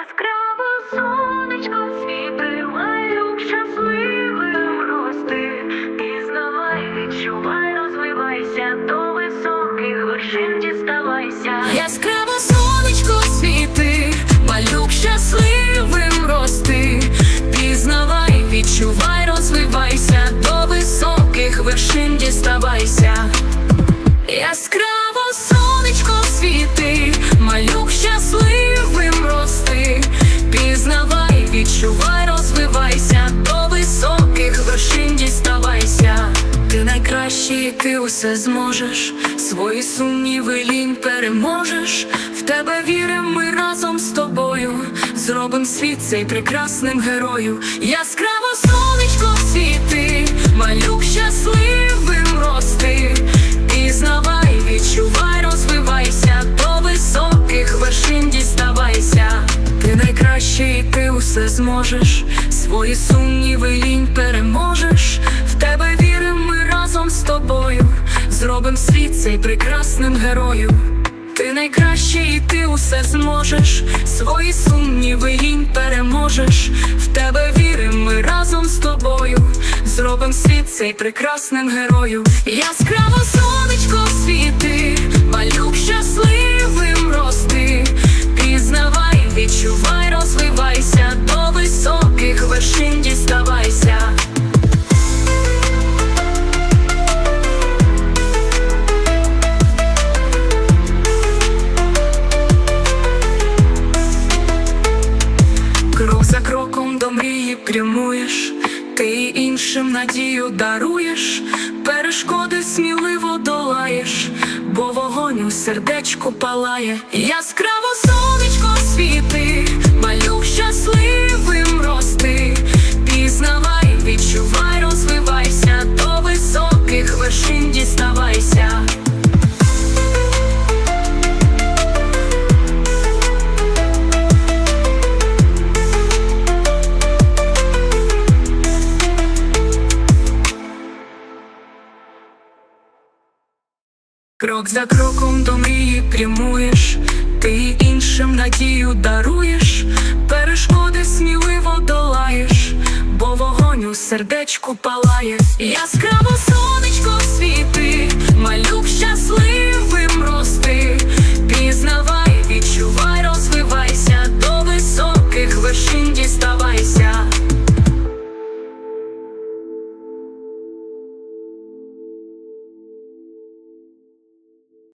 Яскраво сонечко світи, малюк щасливим рости. Пізнавай, відчувай, розвивайся, до високих вершин діставайся. Яскраво сонечко світи, малюк щасливим рости. Пізнавай, відчувай, розвивайся, до високих вершин діставайся. Яскраво сонечко світи, малюк щасливим ти усе зможеш, свої сумніви лінь переможеш. В тебе віримо, ми разом з тобою. Зробим світ цей прекрасним герою. Яскраво сонечко світи, малюк щасливим рости. Пізнавай, відчувай, розвивайся, до високих вершин діставайся. Ти найкращий, ти усе зможеш, свої сумніви лінь переможеш. В усе зможеш, свої сумніви їм переможеш. В тебе віримо, ми разом з тобою. Зробим світ цей прекрасним герою. Яскраво прямуєш, ти іншим надію даруєш, перешкоди сміливо долаєш, бо вогонь у сердечку палає, яскраво сонечко світи, малюк Крок за кроком до мрії прямуєш, ти іншим надію даруєш, перешкоди сміливо долаєш, бо вогонь у сердечку палає. Яскраво сонечко світи, малюк щас.